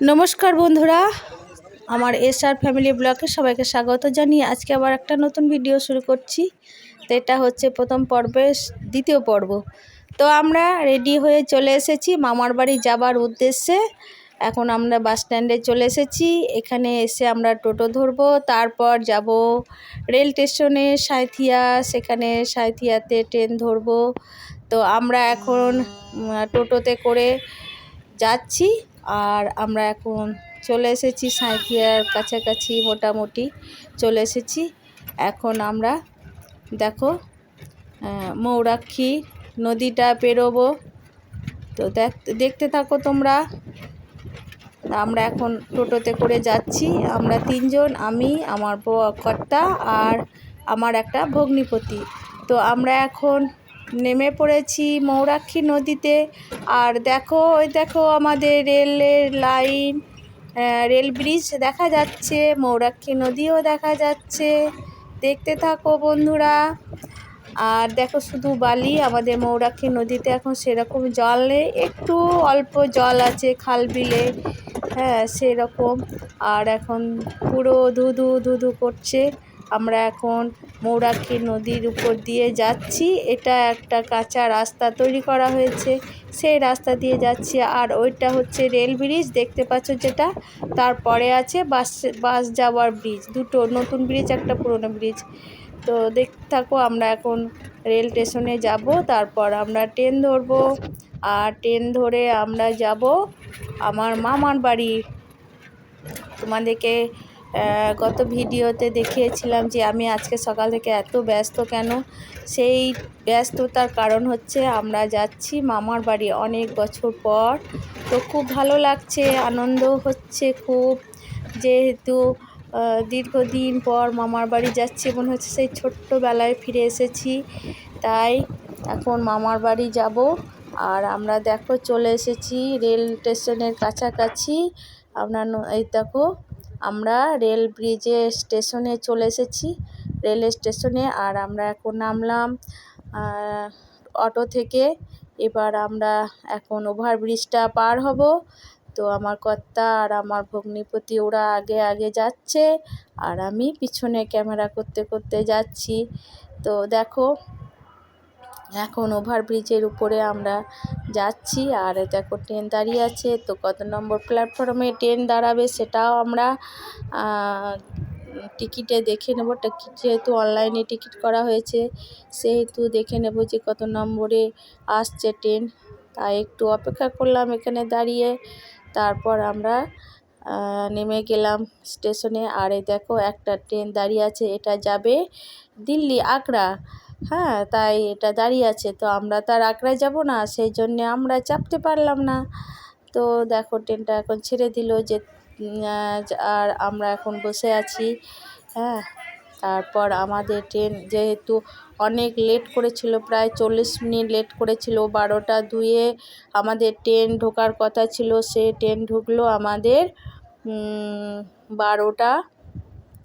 নমস্কার বন্ধুরা, আমার এস আর ফ্যামিলি ব্লগে সবাইকে স্বাগত জানিয়ে আজকে আবার একটা নতুন ভিডিও শুরু করছি। তো এটা হচ্ছে প্রথম পর্বের দ্বিতীয় পর্ব। তো আমরা রেডি হয়ে চলে এসেছি মামার বাড়ি যাবার উদ্দেশ্যে। এখন আমরা বাস স্ট্যান্ডে চলে এসেছি। এখানে এসে আমরা টোটো ধরবো, তারপর যাব রেল স্টেশনে সাঁথিয়া, সেখানে সাঁথিয়াতে ট্রেন ধরবো। তো আমরা এখন টোটোতে করে যাচ্ছি। আর আমরা এখন চলে এসেছি সাঁথিয়ার কাছাকাছি মোটামুটি চলে এসেছি। এখন আমরা দেখো মৌরাক্ষী নদীটা পেরোবো। তো দেখ, দেখতে থাকো তোমরা। আমরা এখন টোটোতে করে যাচ্ছি। আমরা তিনজন, আমি, আমার কর্তা আর আমার একটা ভগ্নিপতি। তো আমরা এখন নেমে পড়েছি মৌরাক্ষী নদীতে। আর দেখো, ওই দেখো আমাদের রেলের লাইন রেল ব্রিজ দেখা যাচ্ছে, মৌরাক্ষী নদীও দেখা যাচ্ছে। দেখতে থাকো বন্ধুরা। আর দেখো শুধু বালি, আমাদের মৌরাক্ষী নদীতে এখন সেরকম জল নেই, একটু অল্প জল আছে খাল বিলে। হ্যাঁ সেরকম। আর এখন পুরো ধুধু ধুধু করছে। আমরা এখন মৌরাক্ষী নদীর উপর দিয়ে যাচ্ছি। এটা একটা কাঁচা রাস্তা তৈরি করা হয়েছে। সেই রাস্তা দিয়ে যাচ্ছি আর ওইটা হচ্ছে রেল ব্রিজ। দেখতে পাচ্ছ যেটা? তারপরে আছে বাস বাস যাওয়ার ব্রিজ। দুটো নতুন ব্রিজ, একটা পুরনো ব্রিজ। তো দেখতে থাকো, আমরা এখন রেল স্টেশনে যাব। তারপর আমরা ট্রেন ধরবো। আর ট্রেন ধরে আমরা যাব আমার মামার বাড়ি। তোমাদেরকে গত ভিডিওতে দেখিয়েছিলাম যে আমি আজকে সকাল থেকে এত ব্যস্ত কেন? সেই ব্যস্ততার কারণ হচ্ছে আমরা যাচ্ছি মামার বাড়ি অনেক বছর পর। তো খুব ভালো লাগছে, আনন্দ হচ্ছে খুব। যেহেতু দীর্ঘদিন পর মামার বাড়ি যাচ্ছি, মনে হচ্ছে সেই ছোট্টবেলায় ফিরে এসেছি। তাই এখন মামার বাড়ি যাব। আর আমরা দেখো চলে এসেছি রেল স্টেশনের কাছাকাছি। আপনার এই দেখো আমরা রেল ব্রিজে স্টেশনে চলে এসেছি। রেল স্টেশনে আর আমরা এখন নামলাম অটো থেকে। এবার আমরা এখন ওভারব্রিজটা পার হব। তো আমার কর্তা আর আমার ভগ্নিপতি ওরা আগে আগে যাচ্ছে আর আমি পিছনে ক্যামেরা করতে করতে যাচ্ছি। তো দেখো এখন ওভারব্রিজের উপরে আমরা যাচ্ছি, আর দেখো ট্রেন দাঁড়িয়ে আছে, তো কত নম্বর প্ল্যাটফর্মে ট্রেন দাঁড়াবে সেটাও আমরা টিকিটে দেখে নেব। টিকিট যেহেতু অনলাইনে টিকিট করা হয়েছে, সেহেতু দেখে নেব যে কত নম্বরে আসছে ট্রেন তাই একটু অপেক্ষা করলাম এখানে দাঁড়িয়ে, তারপর আমরা নেমে গেলাম স্টেশনে আর এই দেখো একটা ট্রেন দাঁড়িয়ে আছে, এটা যাবে দিল্লি আগ্রা হ্যাঁ তাই এটা দাঁড়িয়ে আছে। তো আমরা তো আর আগ্রায় যাব না, সেই জন্যে আমরা চাপতে পারলাম না। তো দেখো, ট্রেনটা এখন ছেড়ে দিল যে আর আমরা এখন বসে আছি হ্যাঁ। তারপর আমাদের ট্রেন যেহেতু অনেক লেট করেছিল, প্রায় চল্লিশ মিনিট লেট করেছিল, বারোটা দুয়ে আমাদের ট্রেন ঢোকার কথা ছিল, সে ট্রেন ঢুকলো আমাদের বারোটা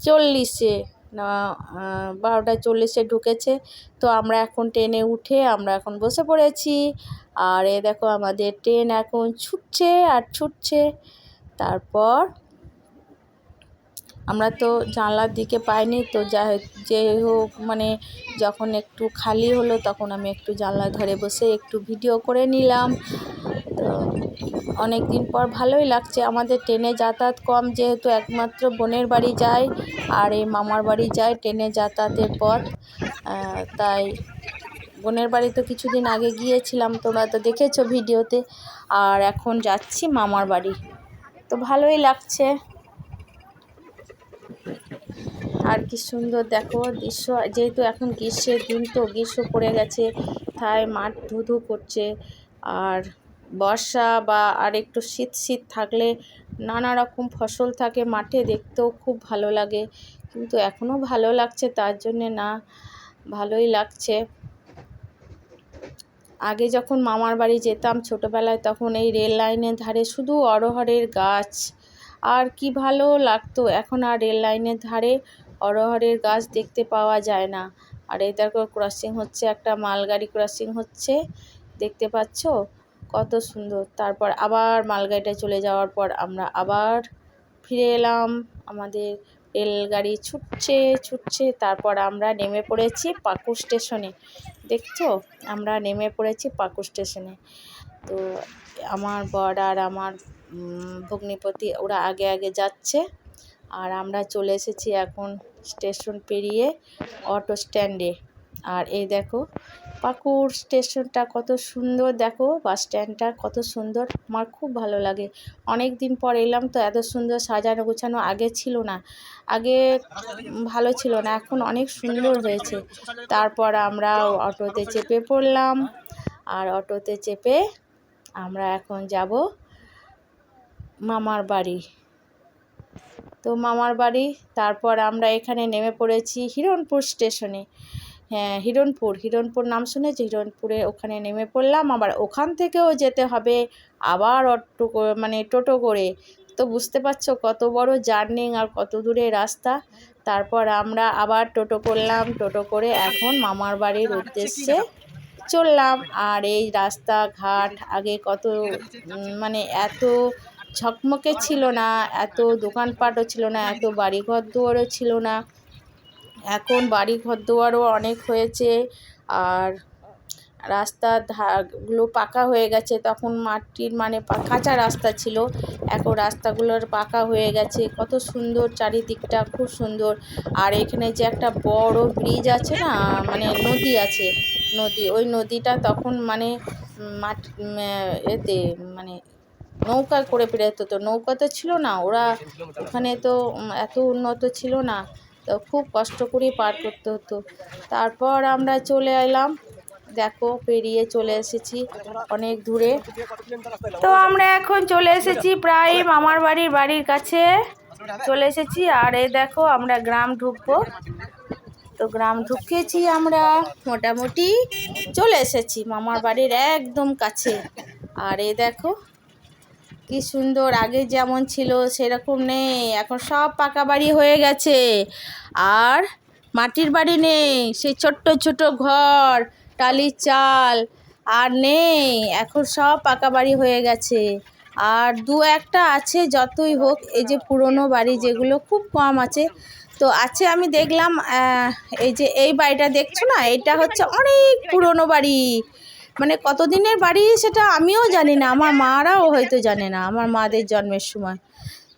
চল্লিশে। না আহ, বারোটা চল্লিশে ঢুকেছে। তো আমরা এখন ট্রেনে উঠে আমরা এখন বসে পড়েছি। আর এ দেখো আমাদের ট্রেন এখন ছুটছে আর ছুটছে। তারপর আমরা তো জানলার দিকে পাইনি তো যা যে হোক মানে যখন একটু খালি হলো তখন আমি একটু জানলার ধরে বসে একটু ভিডিও করে নিলাম। তো অনেক দিন পর ভালোই লাগছে। আমাদের ট্রেনে যাতায়াত কম যেহেতু একমাত্র বোনের বাড়ি যায় আর এই মামার বাড়ি যায় ট্রেনে যাতায়াতের আহ, তাই বোনের বাড়ি তো কিছুদিন আগে গিয়েছিলাম তোমরা তো দেখেছ ভিডিওতে। আর এখন যাচ্ছি মামার বাড়ি। তো ভালোই লাগছে। আর কি সুন্দর দেখো দৃশ্য। যেহেতু এখন গ্রীষ্মের দিন তো গ্রীষ্ম পড়ে গেছে তাই মাঠ ধুধু করছে। আর বর্ষা বা আর একটু শীত শীত থাকলে নানা রকম ফসল থাকে মাঠে দেখতেও খুব ভালো লাগে। কিন্তু এখনও ভালো লাগছে, তার জন্যে না, ভালোই লাগছে। আগে যখন মামার বাড়ি যেতাম ছোটোবেলায় তখন এই রেল লাইনের ধারে শুধু অরহরের গাছ, আর কি ভালো লাগতো এখন আর রেল লাইনের ধারে অরহরের গাছ দেখতে পাওয়া যায় না। আর এই দেখো ক্রসিং হচ্ছে, একটা মালগাড়ি ক্রসিং হচ্ছে, দেখতে পাচ্ছ? কত সুন্দর। তারপর আবার মালগাড়িটা চলে যাওয়ার পর আমরা আবার ফিরে এলাম। আমাদের রেলগাড়ি ছুটছে ছুটছে। তারপর আমরা নেমে পড়েছি পাকু স্টেশনে। দেখছ? আমরা নেমে পড়েছি পাকু স্টেশনে। তো আমার বর আর আমার ভগ্নিপতি ওরা আগে আগে যাচ্ছে। আর আমরা চলে এসেছি এখন স্টেশন পেরিয়ে অটো স্ট্যান্ডে। আর এই দেখো পাকুড় স্টেশনটা কত সুন্দর। দেখো, বাস স্ট্যান্ডটা কত সুন্দর। আমার খুব ভালো লাগে। অনেক দিন পর এলাম তো এত সুন্দর সাজানো গোছানো। আগে ছিল না। আগে ভালো ছিল না। এখন অনেক সুন্দর হয়েছে। তারপর আমরা অটোতে চেপে পড়লাম। আর অটোতে চেপে আমরা এখন যাব মামার বাড়ি। তো মামার বাড়ি, তারপর আমরা এখানে নেমে পড়েছি হিরণপুর স্টেশনে। হ্যাঁ হিরণপুর। হিরণপুর নাম শুনেছি হিরণপুরে ওখানে নেমে পড়লাম। আবার ওখান থেকেও যেতে হবে আবার অটো করে- মানে টোটো করে। তো বুঝতে পারছ কত বড় জার্নি আর কত দূরে রাস্তা। তারপর আমরা আবার টোটো করলাম। টোটো করে এখন মামার বাড়ির উদ্দেশ্যে চললাম। আর এই রাস্তাঘাট আগে কত মানে এত ঝকমকে ছিল না এত দোকানপাটও ছিল না এত বাড়িঘর দুয়ারও ছিল না। এখন বাড়ি ঘর দুয়ারও অনেক হয়েছে আর রাস্তার ধারগুলো পাকা হয়ে গেছে। তখন মাটির মানে কাঁচা রাস্তা ছিল। এখন রাস্তাগুলোর পাকা হয়ে গেছে। কত সুন্দর চারিদিকটা, খুব সুন্দর। আর এখানে যে একটা বড় ব্রিজ আছে না মানে নদী আছে, নদী, ওই নদীটা তখন মানে মাঠ এতে মানে নৌকা করে পেরোতো তো নৌকা তো ছিল না, ওরা ওখানে তো এত উন্নত ছিল না। তো খুব কষ্ট করে পার করতে হতো। তারপর আমরা চলে এলাম। দেখো, পেরিয়ে চলে এসেছি অনেক দূরে। তো আমরা এখন চলে এসেছি প্রায় মামার বাড়ির বাড়ির কাছে। চলে এসেছি আর এই দেখো, আমরা গ্রাম ঢুকবো। তো গ্রাম ঢুকেছি আমরা। মোটামুটি চলে এসেছি মামার বাড়ির একদম কাছে। আর এই দেখো কি সুন্দর, আগে যেমন ছিল সেরকম নেই, এখন সব পাকা বাড়ি হয়ে গেছে। আর মাটির বাড়ি নেই, সেই ছোট্ট ছোট ঘর, টালির চাল, আর নেই, এখন সব পাকা বাড়ি হয়ে গেছে। আর দু একটা আছে যতই হোক, এই যে পুরনো বাড়ি যেগুলো খুব কম আছে। তো আছে আমি দেখলাম এই যে এই বাড়িটা দেখছ না? এটা হচ্ছে অনেক পুরনো বাড়ি। মানে কতদিনের বাড়ি সেটা আমিও জানি না, আমার মারাও হয়তো জানে না, আমার মাদের জন্মের সময়।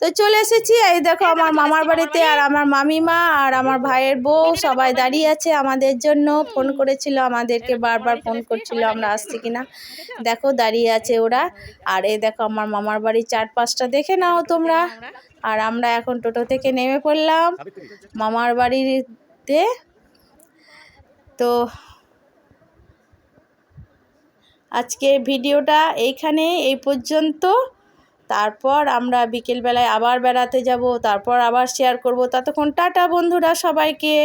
তো চলে এসেছি, এই দেখো আমার মামার বাড়িতে, আর আমার মামিমা, আর আমার ভাইয়ের বউ সবাই দাঁড়িয়ে আছে আমাদের জন্য। ফোন করেছিল, আমাদেরকে বারবার ফোন করছিল, আমরা আসছি কিনা। দেখো, দাঁড়িয়ে আছে ওরা। আর এই দেখো আমার মামার বাড়ির চারপাশটা, দেখে নাও তোমরা। আর আমরা এখন টোটো থেকে নেমে পড়লাম মামার বাড়িতে। তো আজকে ভিডিওটা এইখানে এই পর্যন্ত। তারপর আমরা বিকেলবেলায় আবার বেড়াতে যাব, তারপর আবার শেয়ার করব। ততক্ষণ টাটা বন্ধুরা সবাইকে।